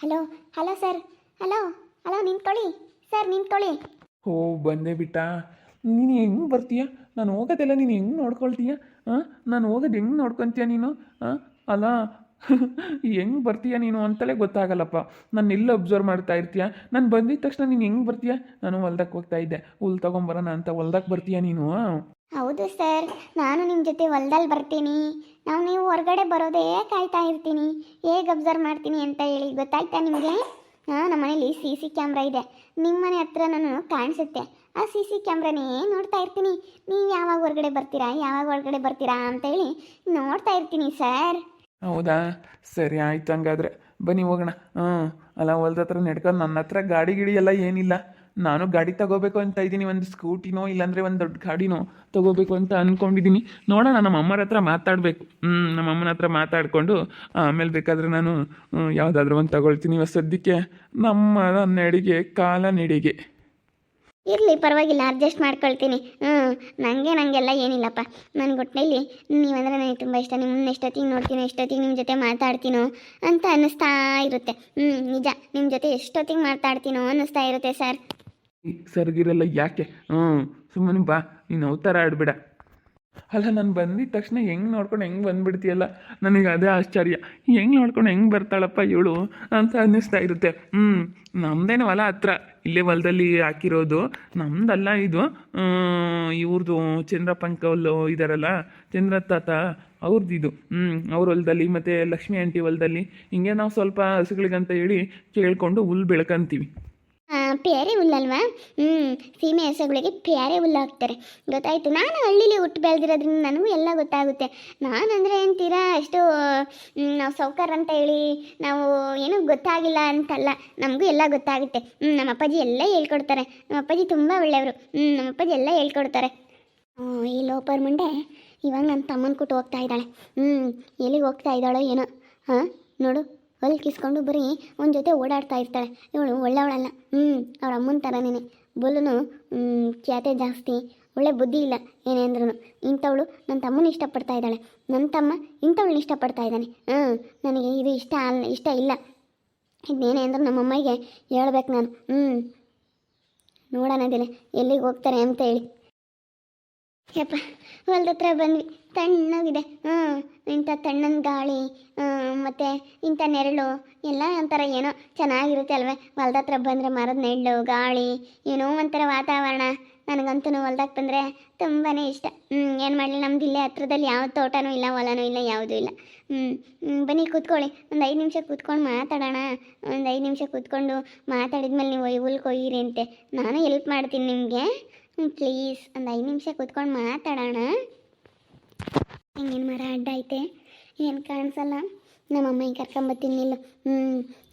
Hello hello sir, hello hello, ನಿಂತ್ಕೊಳ್ಳಿ. Sir, ನಿಂತ್ಕೊಳ್ಳಿ. ಓ ಬಂದೆ ಬಿಟ್ಟ. ನೀನು ಹೆಂಗೆ ಬರ್ತೀಯ? ನಾನು ಹೋಗೋದೆಲ್ಲ ನೀನು ಹೆಂಗೆ ನೋಡ್ಕೊಳ್ತೀಯ? ಹಾಂ ನಾನು ಹೋಗೋದು ಹೆಂಗೆ ನೋಡ್ಕೊತೀಯ ನೀನು? ಹಾಂ ಅಲ್ಲ, ಹೆಂಗೆ ಬರ್ತೀಯ ನೀನು ಅಂತಲೇ ಗೊತ್ತಾಗಲ್ಲಪ್ಪ. ನಾನು ಎಲ್ಲ ಅಬ್ಸರ್ವ್ ಮಾಡ್ತಾ ಇರ್ತೀಯ? ನಾನು ಬಂದಿದ ತಕ್ಷಣ ನೀನು ಹೆಂಗೆ ಬರ್ತೀಯ? ನಾನು ಹೊಲ್ದಕ್ಕೆ ಹೋಗ್ತಾ ಇದ್ದೆ. ಹುಲ್ ತೊಗೊಂಬರೋಣ ಅಂತ ಹೊಲ್ದಕ್ಕೆ ಬರ್ತೀಯ ನೀನು? ಹೌದು ಸರ್, ನಾನು ನಿಮ್ಮ ಜೊತೆ ಹೊಲ್ದಲ್ಲಿ ಬರ್ತೀನಿ. ನಾವು ನೀವು ಹೊರಗಡೆ ಬರೋದೇ ಕಾಯ್ತಾ ಇರ್ತೀನಿ. ಹೇಗೆ ಅಬ್ಸರ್ವ್ ಮಾಡ್ತೀನಿ ಅಂತ ಹೇಳಿ, ಗೊತ್ತಾಯ್ತಾ ನಿಮಗೆ? ಹಾಂ ನಮ್ಮ ಮನೇಲಿ ಸಿ ಸಿ ಕ್ಯಾಮ್ರಾ ಇದೆ. ನಿಮ್ಮ ಮನೆ ಹತ್ರ ನಾನು ಕಾಣಿಸುತ್ತೆ. ಆ ಸಿ ಸಿ ಕ್ಯಾಮ್ರಾನೇ ನೋಡ್ತಾ ಇರ್ತೀನಿ. ನೀವು ಯಾವಾಗ ಹೊರಗಡೆ ಬರ್ತೀರಾ, ಯಾವಾಗ ಹೊರಗಡೆ ಬರ್ತೀರಾ ಅಂತ ಹೇಳಿ ನೋಡ್ತಾ ಇರ್ತೀನಿ ಸರ್. ಹೌದಾ? ಸರಿ ಆಯ್ತು ಹಂಗಾದ್ರೆ. ಬನ್ನಿ ಹೋಗೋಣ. ಹ್ಞೂ ಅಲ್ಲ ಹೊಲ್ದ ಹತ್ರ ನಡ್ಕೊಂಡು ನನ್ನ ಹತ್ರ ಗಾಡಿ ಗಿಡಿ ಎಲ್ಲ ಏನಿಲ್ಲ. ನಾನು ಗಾಡಿ ತಗೋಬೇಕು ಅಂತ ಇದ್ದೀನಿ, ಒಂದು ಸ್ಕೂಟಿನೋ ಇಲ್ಲಾಂದರೆ ಒಂದು ದೊಡ್ಡ ಗಾಡಿನೋ ತಗೋಬೇಕು ಅಂತ ಅಂದ್ಕೊಂಡಿದ್ದೀನಿ ನೋಡೋಣ, ನಮ್ಮ ಅಮ್ಮರ ಹತ್ರ ಮಾತಾಡ್ಬೇಕು. ಹ್ಞೂ ನಮ್ಮ ಅಮ್ಮನ ಹತ್ರ ಮಾತಾಡಿಕೊಂಡು, ಆಮೇಲೆ ಬೇಕಾದ್ರೆ ನಾನು ಯಾವುದಾದ್ರೂ ಒಂದು ತಗೊಳ್ತೀನಿ ಇವತ್ತು ಸದ್ಯಕ್ಕೆ. ನಮ್ಮ ನಡಿಗೆ ಕಾಲ ನಡಿಗೆ. ಇರಲಿ, ಪರವಾಗಿಲ್ಲ, ಅಡ್ಜಸ್ಟ್ ಮಾಡ್ಕೊಳ್ತೀನಿ. ಹ್ಞೂ ನನಗೆ ನನಗೆಲ್ಲ ಏನಿಲ್ಲಪ್ಪ. ನನಗೆ ಗೊಟ್ಟಿನಲ್ಲಿ ನೀವಂದರೆ ನನಗೆ ತುಂಬ ಇಷ್ಟ. ನಿಮ್ಮನ್ನ ಎಷ್ಟೊತ್ತಿಗೆ ನೋಡ್ತೀನಿ, ಎಷ್ಟೊತ್ತಿಗೆ ನಿಮ್ಮ ಜೊತೆ ಮಾತಾಡ್ತೀನೋ ಅಂತ ಅನ್ನಿಸ್ತಾ ಇರುತ್ತೆ. ಹ್ಞೂ ನಿಜ ನಿಮ್ಮ ಜೊತೆ ಎಷ್ಟೊತ್ತಿಗೆ ಮಾತಾಡ್ತೀನೋ ಅನ್ನಿಸ್ತಾ ಇರುತ್ತೆ ಸರ್. ಸರ್ಗಿರಲ್ಲ ಯಾಕೆ? ಹ್ಞೂ ಸುಮ್ಮನೆ ಬಾ, ನೀನು ಅವತಾರ ಆಡ್ಬಿಡ. ಅಲ್ಲ, ನಾನು ಬಂದಿದ್ದ ತಕ್ಷಣ ಹೆಂಗೆ ನೋಡ್ಕೊಂಡು ಹೆಂಗೆ ಬಂದುಬಿಡ್ತೀಯಲ್ಲ? ನನಗೆ ಅದೇ ಆಶ್ಚರ್ಯ. ಹೆಂಗೆ ನೋಡ್ಕೊಂಡು ಹೆಂಗೆ ಬರ್ತಾಳಪ್ಪ ಇವಳು? ಅಂತ ಅನ್ನಿಸ್ತಾ ಇರುತ್ತೆ. ಹ್ಞೂ ನಮ್ಮದೇನು ಹೊಲ ಹತ್ರ. ಇಲ್ಲೇ ಹೊಲದಲ್ಲಿ ಹಾಕಿರೋದು. ನಮ್ದಲ್ಲ ಇದು. ಇವ್ರದ್ದು ಚಂದ್ರ ಪಂಕವಲ್ಲು ಇದಾರಲ್ಲ, ಚಂದ್ರ ತಾತ ಅವ್ರದ್ದು. ಇದು ಹ್ಞೂ ಅವ್ರ ಹೊಲದಲ್ಲಿ ಮತ್ತು ಲಕ್ಷ್ಮಿ ಆಂಟಿ ಹೊಲದಲ್ಲಿ. ಹಿಂಗೆ ನಾವು ಸ್ವಲ್ಪ ಹಸುಗಳಿಗಂತ ಹೇಳಿ ಕೇಳಿಕೊಂಡು ಹುಲ್ ಬೆಳ್ಕೊಂತೀವಿ. ಪ್ಯಾರೆ ಹುಲ್ಲಲ್ವಾ? ಹ್ಞೂ ಸೀಮೆ ಹಸುಗಳಿಗೆ ಪ್ಯಾರೆ ಹುಲ್ಲು ಹಾಕ್ತಾರೆ. ಗೊತ್ತಾಯಿತು? ನಾನು ಹಳ್ಳಿಲಿ ಹುಟ್ಟು ಬೆಳೆದಿರೋದ್ರಿಂದ ನನಗೂ ಎಲ್ಲ ಗೊತ್ತಾಗುತ್ತೆ. ನಾನಂದರೆ ಅಂತೀರಾ ಅಷ್ಟು ಮ್, ನಾವು ಸೌಕರ್ ಅಂತ ಹೇಳಿ ನಾವು ಏನೂ ಗೊತ್ತಾಗಿಲ್ಲ ಅಂತಲ್ಲ. ನಮಗೂ ಎಲ್ಲ ಗೊತ್ತಾಗುತ್ತೆ. ಹ್ಞೂ ನಮ್ಮ ಅಪ್ಪಾಜಿ ಎಲ್ಲ ಹೇಳ್ಕೊಡ್ತಾರೆ. ನಮ್ಮ ಅಪ್ಪಾಜಿ ತುಂಬ ಒಳ್ಳೆಯವರು. ಹ್ಞೂ ನಮ್ಮ ಅಪ್ಪಾಜಿ ಎಲ್ಲ ಹೇಳ್ಕೊಡ್ತಾರೆ. ಈ ಲೋಪರ್ ಮುಂಡೆ ಇವಾಗ ನನ್ನ ತಮ್ಮನ ಕೊಟ್ಟು ಹೋಗ್ತಾ ಇದ್ದಾಳೆ. ಹ್ಞೂ ಎಲ್ಲಿಗೆ ಹೋಗ್ತಾ ಇದ್ದಾಳೋ ಏನೋ. ಹಾಂ ನೋಡು. ಹೊಲ್ ಕಿಸ್ಕೊಂಡು ಬರೀ ಒಂದು ಜೊತೆ ಓಡಾಡ್ತಾ ಇರ್ತಾಳೆ. ಇವಳು ಒಳ್ಳೆಯವಳಲ್ಲ. ಹ್ಞೂ ಅವ್ರ ಅಮ್ಮನ ಥರನೇ ಬೊಲುನು ಖ್ಯಾತೆ ಜಾಸ್ತಿ. ಒಳ್ಳೆ ಬುದ್ಧಿ ಇಲ್ಲ ಏನೇ ಅಂದ್ರೂ ಇಂಥವಳು ನನ್ನ ತಮ್ಮನ ಇಷ್ಟಪಡ್ತಾ ಇದ್ದಾಳೆ. ನನ್ನ ತಮ್ಮ ಇಂಥವಳನ್ನ ಇಷ್ಟಪಡ್ತಾ ಇದ್ದಾನೆ. ಹಾಂ, ನನಗೆ ಇದು ಇಷ್ಟ ಅಲ್ಲ ಇಷ್ಟ ಇಲ್ಲ. ಇದೇನೇ ಅಂದ್ರೆ ನಮ್ಮ ಅಮ್ಮಗೆ ಹೇಳ್ಬೇಕು ನಾನು. ಹ್ಞೂ ನೋಡೋಣದಿಲ್ಲ ಎಲ್ಲಿಗೆ ಹೋಗ್ತಾರೆ ಅಂತ ಹೇಳಿ. ಯಪ್ಪ ಹೊಲ್ದ ಹತ್ರ ಬಂದ್ವಿ. ತಣ್ಣಗಿದೆ ಹ್ಞೂ, ಇಂಥ ತಣ್ಣನ ಗಾಳಿ ಮತ್ತು ಇಂಥ ನೆರಳು, ಎಲ್ಲ ಒಂಥರ ಏನೋ ಚೆನ್ನಾಗಿರುತ್ತೆ ಅಲ್ವೇ? ಹೊಲ್ದ ಹತ್ರ ಬಂದರೆ ಮರದ ನೆರಳು, ಗಾಳಿ, ಏನೋ ಒಂಥರ ವಾತಾವರಣ. ನನಗಂತೂ ಹೊಲ್ದಾಗ ಬಂದರೆ ತುಂಬಾ ಇಷ್ಟ. ಹ್ಞೂ, ಏನು ಮಾಡಲಿ, ನಮ್ದು ಇಲ್ಲೇ ಹತ್ರದಲ್ಲಿ ಯಾವ ತೋಟನೂ ಇಲ್ಲ, ಹೊಲನೂ ಇಲ್ಲ, ಯಾವುದೂ ಇಲ್ಲ. ಹ್ಞೂ ಬನ್ನಿ ಕೂತ್ಕೊಳ್ಳಿ. ಒಂದು ಐದು ನಿಮಿಷ ಕೂತ್ಕೊಂಡು ಮಾತಾಡೋಣ. ಒಂದು ಐದು ನಿಮಿಷ ಕೂತ್ಕೊಂಡು ಮಾತಾಡಿದ್ಮೇಲೆ ನೀವು ಹುಲ್ ಕೊಯ್ಯಿರಿ ಅಂತೆ. ನಾನು ಹೆಲ್ಪ್ ಮಾಡ್ತೀನಿ ನಿಮಗೆ. ಪ್ಲೀಸ್, ಒಂದು ಐದು ನಿಮಿಷ ಕೂತ್ಕೊಂಡು ಮಾತಾಡೋಣ. ಹಿಂಗೇನು ಮರ ಅಡ್ಡ ಐತೆ. ಏನು ಕಾಣಿಸಲ್ಲ. ನಮ್ಮಮ್ಮ ಹಿಂಗೆ ಕರ್ಕೊಂಬತ್ತೀನಿ ಇಲ್ಲ. ಹ್ಞೂ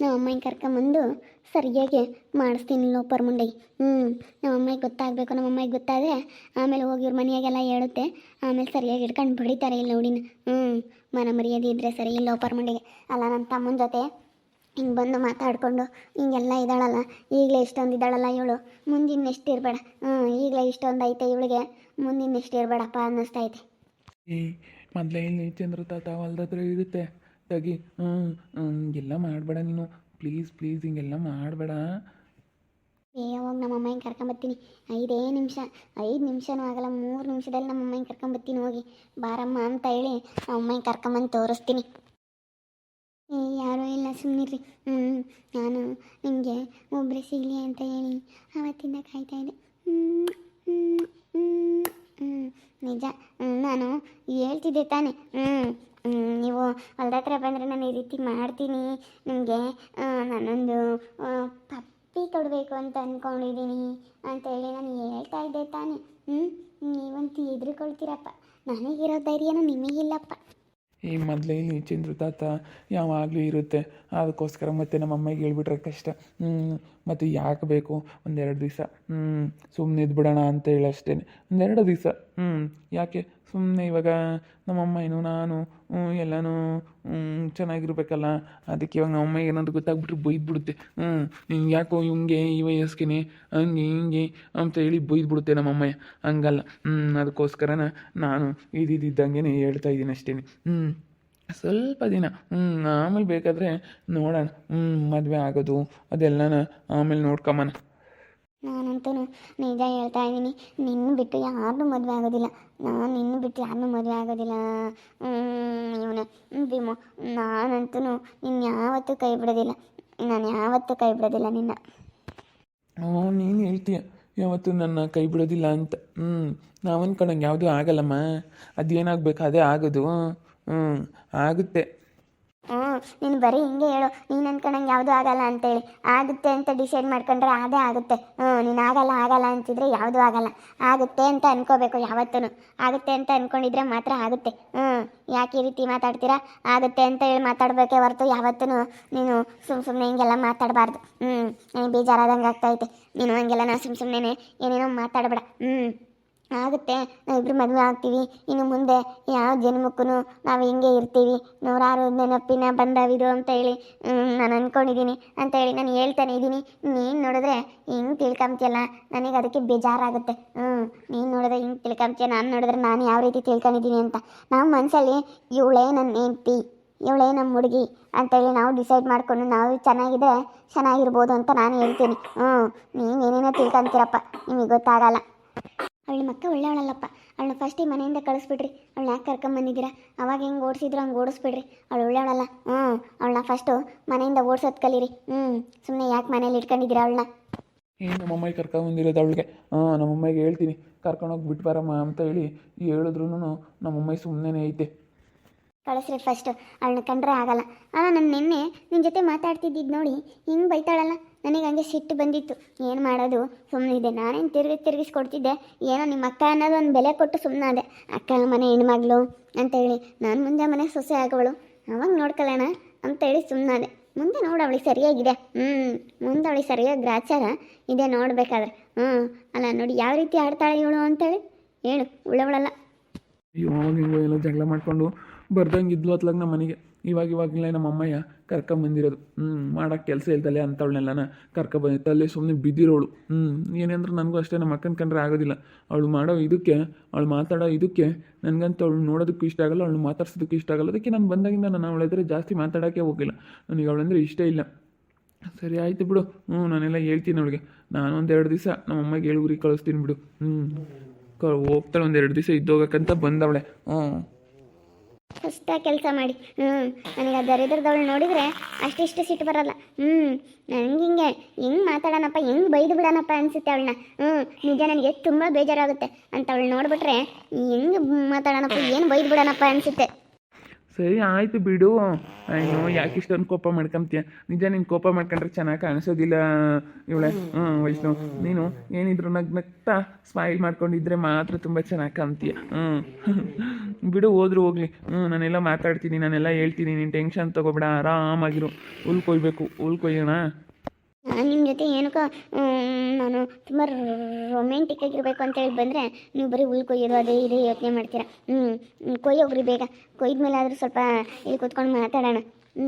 ನಮ್ಮಮ್ಮ ಹಿಂಗೆ ಕರ್ಕೊಂಬಂದು ಸರಿಯಾಗಿ ಮಾಡಿಸ್ತೀನಿ ಲೋಪರ್ ಮುಂಡೆ. ಹ್ಞೂ ನಮ್ಮ ಅಮ್ಮಗೆ ಗೊತ್ತಾಗಬೇಕು ನಮ್ಮ ಅಮ್ಮಗೆ ಗೊತ್ತಾದರೆ ಆಮೇಲೆ ಹೋಗಿ ಇವ್ರ ಮನೆಯಾಗೆಲ್ಲ ಹೇಳುತ್ತೆ. ಆಮೇಲೆ ಸರಿಯಾಗಿ ಹಿಡ್ಕೊಂಡು ಬಡಿತಾರೆ ಇಲ್ಲ ಹುಡಿನ ಹ್ಞೂ ಮನ ಮರ್ಯಾದೆ ಇದ್ದರೆ ಸರಿ, ಇಲ್ಲ ಲೋಪರ್ ಮುಂಡೆಗೆ. ಅಲ್ಲ ನನ್ನ ತಮ್ಮನ ಜೊತೆ ಹಿಂಗೆ ಬಂದು ಮಾತಾಡಿಕೊಂಡು ಹಿಂಗೆಲ್ಲ ಇದ್ದಾಳಲ್ಲ. ಈಗಲೇ ಇಷ್ಟೊಂದು ಇದ್ದಾಳಲ್ಲ ಇವಳು. ಮುಂದಿನ ಇರಬೇಡ. ಹ್ಞೂ ಈಗಲೇ ಇಷ್ಟೊಂದು ಐತೆ ಇವಳಿಗೆ. ಮುಂದಿನ ಇರಬೇಡಪ್ಪ ಅನ್ನಿಸ್ತೈತೆ ಈ ಮೊದಲೇ ಇಲ್ಲಿ ಚಂದ್ರ ತಾತ ಹೊಲ್ದತ್ರ ಇರುತ್ತೆ. ತಗಿ ಹ್ಞೂ ಹಂಗೆಲ್ಲ ಮಾಡಬೇಡ ನೀನು. ಪ್ಲೀಸ್ ಪ್ಲೀಸ್ ಹಿಂಗೆಲ್ಲ ಮಾಡಬೇಡ. ಏ ಅವಾಗ ನಮ್ಮ ಅಮ್ಮನ ಕರ್ಕೊಂಬರ್ತೀನಿ ಐದೇ ನಿಮಿಷ ಐದು ನಿಮಿಷನೂ ಆಗಲ್ಲ ಮೂರು ನಿಮಿಷದಲ್ಲಿ ನಮ್ಮ ಅಮ್ಮನ ಕರ್ಕೊಂಬರ್ತೀನಿ ಹೋಗಿ. ಬಾರಮ್ಮ ಅಂತ ಹೇಳಿ ನಮ್ಮ ಅಮ್ಮನ ಕರ್ಕೊಂಬಂದು ತೋರಿಸ್ತೀನಿ. ಏ ಯಾರೂ ಇಲ್ಲ ಸುಮ್ಮನಿರ್ರಿ ಹ್ಞೂ ನಾನು ನಿಮಗೆ ಒಬ್ಬರೇ ಸಿಗಲಿ ಅಂತ ಹೇಳಿ ಆವತ್ತಿಂದ ಕಾಯ್ತಾ ಇದ್ದೆ. ಹ್ಞೂ ಹ್ಞೂ ಹ್ಮ್, ಹ್ಮ್. ನಿಜ. ನಾನು ಹೇಳ್ತಿದ್ದೆ ತಾನೆ. ಹ್ಞೂ ನೀವು ಹೊಲ್ದ ಹತ್ರ ಬಂದರೆ ನಾನು ಈ ರೀತಿ ಮಾಡ್ತೀನಿ. ನಿಮಗೆ ನಾನೊಂದು ಪಪ್ಪಿ ಕೊಡಬೇಕು ಅಂತ ಅಂದ್ಕೊಂಡಿದ್ದೀನಿ ಅಂತೇಳಿ ನಾನು ಹೇಳ್ತಾ ಇದ್ದೆ ತಾನೆ. ಹ್ಞೂ ನೀವಂತೂ ಹೆದ್ರಿಕೊಳ್ತೀರಪ್ಪ. ನನಗಿರೋ ಧೈರ್ಯನೂ ನಿಮಗಿಲ್ಲಪ್ಪ. ಈ ಮೊದಲೇ ಇಲ್ಲಿ ಚಂದ್ರ ತಾತ ಯಾವಾಗಲೂ ಇರುತ್ತೆ. ಅದಕ್ಕೋಸ್ಕರ ಮತ್ತೆ ನಮ್ಮ ಅಮ್ಮಗೆ ಹೇಳ್ಬಿಟ್ರೆ ಕಷ್ಟ. ಮತ್ತು ಯಾಕೆ ಬೇಕು? ಒಂದೆರಡು ದಿವಸ. ಸುಮ್ಮನೆ ಇದ್ಬಿಡೋಣ ಅಂತ ಹೇಳಷ್ಟೇ ಒಂದೆರಡು ದಿವಸ. ಹ್ಞೂ ಯಾಕೆ ಸುಮ್ಮನೆ ಇವಾಗ ನಮ್ಮಮ್ಮ ಏನು, ನಾನು ಹ್ಞೂ ಎಲ್ಲನೂ ಚೆನ್ನಾಗಿರ್ಬೇಕಲ್ಲ. ಅದಕ್ಕೆ ಇವಾಗ ನಮ್ಮಮ್ಮ ಏನಾದ್ರು ಗೊತ್ತಾಗ್ಬಿಟ್ರೆ ಬೈದ್ಬಿಡುತ್ತೆ. ಹ್ಞೂ ಯಾಕೋ ಹಿಂಗೆ ಈ ವಯಸ್ಸಿಗೆ ಹಂಗೆ ಹಿಂಗೆ ಅಂತ ಹೇಳಿ ಬೈದ್ಬಿಡುತ್ತೆ ನಮ್ಮಮ್ಮ. ಹಂಗಲ್ಲ. ಹ್ಞೂ ಅದಕ್ಕೋಸ್ಕರನ ನಾನು ಇದ್ದಿದ್ದಂಗೆ ಹೇಳ್ತಾ ಇದ್ದೀನಿ ಅಷ್ಟೇ ಹ್ಞೂ ಸ್ವಲ್ಪ ದಿನ. ಹ್ಞೂ ಆಮೇಲೆ ಬೇಕಾದರೆ ನೋಡೋಣ. ಹ್ಞೂ ಮದುವೆ ಆಗೋದು ಅದೆಲ್ಲನ ಆಮೇಲೆ ನೋಡ್ಕೊಂಬನ ನಾನಂತೂ ನಿಜ ಹೇಳ್ತಾ ಇದ್ದೀನಿ. ನಿನ್ನ ಬಿಟ್ಟು ಯಾರನ್ನೂ ಮದುವೆ ಆಗೋದಿಲ್ಲ. ನಾನು ನಿನ್ನ ಬಿಟ್ಟು ಯಾರನ್ನೂ ಮದುವೆ ಆಗೋದಿಲ್ಲ. ಇವನು. ಭೀಮು. ನಾನಂತೂ ನಿನ್ನ ಯಾವತ್ತೂ ಕೈ ಬಿಡೋದಿಲ್ಲ. ನಾನು ಯಾವತ್ತೂ ಕೈ ಬಿಡೋದಿಲ್ಲ ನಿನ್ನ. ಓ ನೀನು ಹೇಳ್ತೀಯ. ಯಾವತ್ತು ನನ್ನ ಕೈ ಬಿಡೋದಿಲ್ಲ ಅಂತ. ಹ್ಞೂ ನಾವು ಅಂದ್ಕೊಂಡಂಗೆ ಯಾವುದೂ ಆಗಲ್ಲಮ್ಮ. ಅದೇನಾಗಬೇಕು, ಅದೇ ಆಗೋದು. ಹ್ಞೂ ಆಗುತ್ತೆ. ಹ್ಞೂ, ನೀನು ಬರೀ ಹಿಂಗೆ ಹೇಳು. ನೀನು ಅನ್ಕೊಂಡಂಗೆ ಯಾವುದೂ ಆಗಲ್ಲ ಅಂತೇಳಿ. ಆಗುತ್ತೆ ಅಂತ ಡಿಸೈಡ್ ಮಾಡ್ಕೊಂಡ್ರೆ ಅದೇ ಆಗುತ್ತೆ. ಹ್ಞೂ, ನೀನು ಆಗಲ್ಲ ಆಗಲ್ಲ ಅಂತಿದ್ರೆ ಯಾವುದೂ ಆಗಲ್ಲ. ಆಗುತ್ತೆ ಅಂತ ಅನ್ಕೋಬೇಕು ಯಾವತ್ತೂ ಆಗುತ್ತೆ ಅಂತ ಅನ್ಕೊಂಡಿದ್ರೆ ಮಾತ್ರ ಆಗುತ್ತೆ. ಹ್ಞೂ, ಯಾಕೆ ಈ ರೀತಿ ಮಾತಾಡ್ತೀರಾ? ಆಗುತ್ತೆ ಅಂತ ಹೇಳಿ ಮಾತಾಡಬೇಕೇ ಹೊರತು ಯಾವತ್ತೂ ನೀನು ಸುಮ್ ಸುಮ್ಮನೆ ಹಿಂಗೆಲ್ಲ ಮಾತಾಡಬಾರ್ದು. ಹ್ಞೂ ಬೇಜಾರಾದಂಗೆ ಆಗ್ತೈತೆ ನೀನು ಹಂಗೆಲ್ಲ ನಾನು ಸುಮ್ ಸುಮ್ಮನೆ ಏನೇನೋ ಮಾತಾಡಬೇಡ. ಹ್ಞೂ. ಆಗುತ್ತೆ. ನಾವಿಬ್ರು ಮದುವೆ ಆಗ್ತೀವಿ. ಇನ್ನು ಮುಂದೆ ಯಾವ ಜನ್ಮಕ್ಕೂ ನಾವು ಹಿಂಗೆ ಇರ್ತೀವಿ. ನೂರಾರು ನೆನಪಿನ ಬಂದವಿದು ಅಂತ ಹೇಳಿ ನಾನು ಅಂದ್ಕೊಂಡಿದ್ದೀನಿ ಅಂತ ಹೇಳಿ ನಾನು ಹೇಳ್ತಾನೆ ಇದ್ದೀನಿ ನೀನು ನೋಡಿದ್ರೆ ಹಿಂಗೆ ತಿಳ್ಕೊಂತಿಯಲ್ಲ, ನನಗೆ ಅದಕ್ಕೆ ಬೇಜಾರಾಗುತ್ತೆ. ಹ್ಞೂ ನೀನು ನೋಡಿದ್ರೆ ಹಿಂಗೆ ತಿಳ್ಕೊಂತೀಯ, ನಾನು ನೋಡಿದ್ರೆ ನಾನು ಯಾವ ರೀತಿ ತಿಳ್ಕೊಂಡಿದ್ದೀನಿ ಅಂತ. ನಮ್ಮ ಮನಸ್ಸಲ್ಲಿ ಇವಳೇ ನನ್ನ ಹೆಂಡ್ತಿ, ಇವಳೇ ನಮ್ಮ ಹುಡುಗಿ ಅಂತೇಳಿ ನಾವು ಡಿಸೈಡ್ ಮಾಡ್ಕೊಂಡು ನಾವು ಚೆನ್ನಾಗಿದ್ರೆ ಚೆನ್ನಾಗಿರ್ಬೋದು ಅಂತ ನಾನು ಹೇಳ್ತೀನಿ. ಹ್ಞೂ ಏನೇನೋ ತಿಳ್ಕೊಂತೀರಪ್ಪ, ನಿಮಗೆ ಗೊತ್ತಾಗಲ್ಲ. ಅವಳ ಮಕ್ಕ ಒಳ್ಳೆಯವಳಲ್ಲಪ್ಪ. ಅವಳನ್ನ ಫಸ್ಟಿಗೆ ಮನೆಯಿಂದ ಕಳಿಸ್ಬಿಡ್ರಿ. ಅವಳನ್ನ ಯಾಕೆ ಕರ್ಕೊಂಬಂದಿದ್ದೀರಾ ಅವಾಗ ಹೆಂಗೆ ಓಡಿಸಿದ್ರು ಹಂಗೆ ಓಡಿಸ್ಬಿಡ್ರಿ. ಅವಳು ಒಳ್ಳೆಯವಳಲ್ಲ. ಹ್ಞೂ ಅವಳನ್ನ ಫಸ್ಟು ಮನೆಯಿಂದ ಓಡಿಸೋದು ಕಲೀರಿ. ಹ್ಞೂ ಸುಮ್ಮನೆ ಯಾಕೆ ಮನೇಲಿ ಇಟ್ಕೊಂಡಿದ್ದೀರಾ ಅವಳನ್ನ? ಏನು ನಮ್ಮಮ್ಮಗೆ ಕರ್ಕೊಂಬಂದಿರೋದು ಅವಳಿಗೆ? ಹಾಂ ನಮ್ಮಮ್ಮಗೆ ಹೇಳ್ತೀನಿ. ಕರ್ಕೊಂಡೋಗಿ ಬಿಟ್ಟು ಬರಮ್ಮ ಅಂತ ಹೇಳಿ ಹೇಳಿದ್ರು ನಮ್ಮಮ್ಮ ಸುಮ್ಮನೆ ಐತೆ. ಕಳಿಸ್ರಿ ಫಸ್ಟ್ ಅವಳನ್ನ ಕಂಡ್ರೆ ಆಗಲ್ಲ. ಅಲ್ಲ ನಾನು ನಿನ್ನೆ ನಿನ್ನ ಜೊತೆ ಮಾತಾಡ್ತಿದ್ದಿದ್ದು ನೋಡಿ ಹಿಂಗೆ ಬೈತಾಳಲ್ಲ. ನನಗೆ ಹಂಗೆ ಸಿಟ್ಟು ಬಂದಿತ್ತು. ಏನು ಮಾಡೋದು? ಸುಮ್ಮನಿದೆ ನಾನೇನು ತಿರುಗಿ ತಿರುಗಿಸ್ಕೊಡ್ತಿದ್ದೆ? ಏನೋ ನಿಮ್ಮ ಅಕ್ಕ ಅನ್ನೋದು ಒಂದು ಬೆಲೆ ಕೊಟ್ಟು ಸುಮ್ಮನಾದೆ ಅಕ್ಕ ಮನೆ ಹೆಣ್ಮಗಳು ಅಂತೇಳಿ ನಾನು ಮುಂದೆ ಮನೆ ಸೊಸೆ ಆಗೋವಳು ಅವಾಗ ನೋಡ್ಕೊಳ್ಳೋಣ ಅಂತೇಳಿ ಸುಮ್ಮನಾದೆ ಮುಂದೆ ನೋಡು ಅವಳಿಗೆ ಸರಿಯಾಗಿದೆ. ಹ್ಞೂ ಮುಂದೆ ಅವಳಿಗೆ ಸರಿಯಾಗಿ ಗ್ರಾಚಾರ ಇದೆ ನೋಡಬೇಕಾದ್ರೆ. ಹ್ಞೂ ಅಲ್ಲ ನೋಡಿ ಯಾವ ರೀತಿ ಆಡ್ತಾಳೆ ಇವಳು ಅಂತೇಳಿ ಹೇಳು? ಉಳ್ಳವಳಲ್ಲ. ಜಗಳ ಮಾಡಿಕೊಂಡು ಬರ್ದಂಗೆ ಇದ್ಲು ಅತ್ಲಾಗ ನಮ್ಮ ಮನೆಗೆ. ಇವಾಗ ಇವಾಗಲೇ ನಮ್ಮ ಅಮ್ಮಯ್ಯ ಕರ್ಕೊಂಬಂದಿರೋದು ಹ್ಞೂ ಮಾಡೋಕ್ಕೆ ಕೆಲಸ ಇಲ್ದಲೆ ಅಂಥವಳನ್ನೆಲ್ಲನ ಕರ್ಕೊಬಂದಿತ್ತು ಅಲ್ಲೇ ಸುಮ್ಮನೆ ಬಿದ್ದಿರೋಳು. ಹ್ಞೂ ಏನೆಂದ್ರೆ ನನಗೂ ಅಷ್ಟೇ, ನಮ್ಮ ಅಕ್ಕನ ಕಂಡ್ರೆ ಆಗೋದಿಲ್ಲ. ಅವಳು ಮಾಡೋ ಇದಕ್ಕೆ, ಅವಳು ಮಾತಾಡೋ ಇದಕ್ಕೆ ನನಗಂತೂ ಅವಳು ನೋಡೋದಕ್ಕೂ ಇಷ್ಟ ಆಗಲ್ಲ ಅವಳು ಮಾತಾಡ್ಸೋದಕ್ಕೂ ಇಷ್ಟ ಆಗಲ್ಲ. ಅದಕ್ಕೆ ನಾನು ಬಂದಾಗಿಂದ ನಾನು ಅವಳೆದ್ರೆ ಜಾಸ್ತಿ ಮಾತಾಡೋಕ್ಕೆ ಹೋಗಿಲ್ಲ. ನನಗೆ ಅವಳಂದ್ರೆ ಇಷ್ಟ ಇಲ್ಲ. ಸರಿ, ಆಯಿತು ಬಿಡು. ಹ್ಞೂ ನಾನೆಲ್ಲ ಹೇಳ್ತೀನಿ ಅವಳಿಗೆ. ನಾನು ಒಂದೆರಡು ದಿವಸ ನಮ್ಮ ಅಮ್ಮಗೆ ಹೇಳಿ ಊರಿಗೆ ಕಳಿಸ್ತೀನಿ ಬಿಡು. ಹ್ಞೂ ಹೋಗ್ತಾಳೆ ಒಂದೆರಡು ದಿವಸ ಇದ್ದೋಗಕ್ಕಂತ ಬಂದವಳೆ. ಹ್ಞೂ ಹೊಸ್ದಾಗಿ ಕೆಲಸ ಮಾಡಿ. ಹ್ಞೂ ನನಗೆ ಆ ದರಿದ್ರದವಳು ನೋಡಿದರೆ ಅಷ್ಟಿಷ್ಟು ಸಿಟ್ಟು ಬರಲ್ಲ. ಹ್ಞೂ ನನಗೆ ಹಿಂಗೆ ಹೆಂಗೆ ಮಾತಾಡೋಣಪ್ಪ ಹೆಂಗೆ ಬೈದು ಬಿಡೋಣಪ್ಪ ಅನಿಸುತ್ತೆ ಅವಳನ್ನ ಹ್ಞೂ ನಿಜ ನನಗೆ ತುಂಬ ಬೇಜಾರಾಗುತ್ತೆ. ಅಂತ ಅವಳು ನೋಡಿಬಿಟ್ರೆ ಹೆಂಗೆ ಮಾತಾಡೋಣಪ್ಪ ಏನು ಬೈದು ಬಿಡೋಣಪ್ಪ ಅನಿಸುತ್ತೆ. ಸರಿ, ಆಯಿತು ಬಿಡು. ಅಯ್ಯೋ, ಯಾಕೆ ಇಷ್ಟೊಂದು ಕೋಪ ಮಾಡ್ಕೊಂತೀಯ? ನಿಜ ನೀನು ಕೋಪ ಮಾಡ್ಕೊಂಡ್ರೆ ಚೆನ್ನಾಗಿ ಕಾಣಿಸೋದಿಲ್ಲ, ಇವಳೆ. ಹ್ಞೂ ವೈಷ್ಣವ್ ನೀನು ಏನಿದ್ರು ನಗ್ ನಗ್ತಾ ಸ್ಮೈಲ್ ಮಾಡ್ಕೊಂಡಿದ್ರೆ ಮಾತ್ರ ತುಂಬ ಚೆನ್ನಾಗಿ ಕಾಣ್ತೀಯ? ಹ್ಞೂ ಬಿಡು, ಹೋದ್ರು ಹೋಗ್ಲಿ. ಹ್ಞೂ ನಾನೆಲ್ಲ ಮಾತಾಡ್ತೀನಿ, ನಾನೆಲ್ಲ ಹೇಳ್ತೀನಿ. ನೀನು ಟೆನ್ಷನ್ ತಗೋಬೇಡ, ಆರಾಮಾಗಿರು. ಹುಲ್ ಕೊಯ್ಬೇಕು ಹುಲ್ ಕೊಯ್ಯೋಣ ನಾನು ನಿಮ್ಮ ಜೊತೆ ಏನಕ್ಕೋ ನಾನು ತುಂಬ ರೊಮ್ಯಾಂಟಿಕ್ ಆಗಿರಬೇಕು ಅಂತೇಳಿ ಬಂದರೆ ನೀವು ಬರೀ ಹುಲ್ ಕೊಯ್ಯೋದು ಅದೇ ಇದೇ ಯೋಚನೆ ಮಾಡ್ತೀರಾ. ಹ್ಞೂ ಕೊಯ್ಯೋಗ್ರಿ ಬೇಗ. ಕೊಯ್ದ ಮೇಲೆ ಆದರೂ ಸ್ವಲ್ಪ ಇಲ್ಲಿ ಕೂತ್ಕೊಂಡು ಮಾತಾಡೋಣ. ಹ್ಞೂ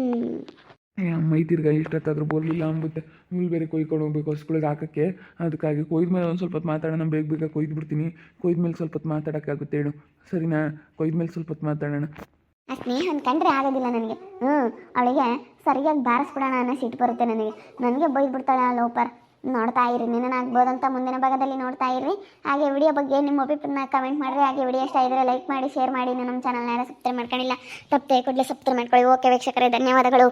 ಮೈ ತಿರ್ಗಾ ಇಷ್ಟೊತ್ತಾದ್ರೂ ಬರಲಿಲ್ಲ ಅಂಬುತ್ತೆ ಹುಲ್ ಬೇರೆ ಕೊಯ್ಕೊಂಡು ಹೋಗ್ಬೇಕು ಹೊಸ್ಗಳಿಗೆ ಹಾಕೋಕ್ಕೆ. ಅದಕ್ಕಾಗಿ ಕೊಯ್ದ ಮೇಲೆ ಒಂದು ಸ್ವಲ್ಪ ಹೊತ್ತು ಮಾತಾಡೋಣ ಬೇಗ ಬೇಗ ಕೊಯ್ದು ಬಿಡ್ತೀನಿ ಕೊಯ್ದ ಮೇಲೆ ಸ್ವಲ್ಪ ಹೊತ್ತು ಮಾತಾಡೋಕ್ಕಾಗುತ್ತೆ ಹೇಳು. ಸರಿನಾ? ಕೊಯ್ದ ಮೇಲೆ ಸ್ವಲ್ಪ ಮಾತಾಡೋಣ. ಆ ಸ್ನೇಹ ಕಂಡ್ರೆ ಆಗೋದಿಲ್ಲ ನನಗೆ. ಹ್ಞೂ ಅವಳಿಗೆ ಸರಿಯಾಗಿ ಬಾರಿಸ್ಬಿಡೋಣ ಅನ್ನೋ ಸಿಟ್ಟು ಬರುತ್ತೆ ನನಗೆ. ನನಗೆ ಬೈದ್ಬಿಡ್ತಾಳೆ ಲೋಪರ್. ನೋಡ್ತಾ ಇರಿ ಅಂತ ಮುಂದಿನ ಭಾಗದಲ್ಲಿ ನೋಡ್ತಾ ಇರಿ. ಹಾಗೆ ವಿಡಿಯೋ ಬಗ್ಗೆ ನಿಮ್ಮ ಅಭಿಪ್ರಾಯನ ಕಮೆಂಟ್ ಮಾಡಿರಿ ಹಾಗೆ ವಿಡಿಯೋ ಇಷ್ಟ ಇದ್ದರೆ ಲೈಕ್ ಮಾಡಿ ಶೇರ್ ಮಾಡಿ. ನಮ್ಮ ಚಾನಲ್ನ ಯಾರು ಸಬ್ಸ್ಕ್ರೈಬ್ ಮಾಡ್ಕೊಂಡಿಲ್ಲ, ತಪ್ಪದೆ ಕೂಡಲೇ ಸಬ್ಸ್ಕ್ರೈಬ್ ಮಾಡ್ಕೊಳ್ಳಿ. ಓಕೆ ವೀಕ್ಷಕರೇ, ಧನ್ಯವಾದಗಳು.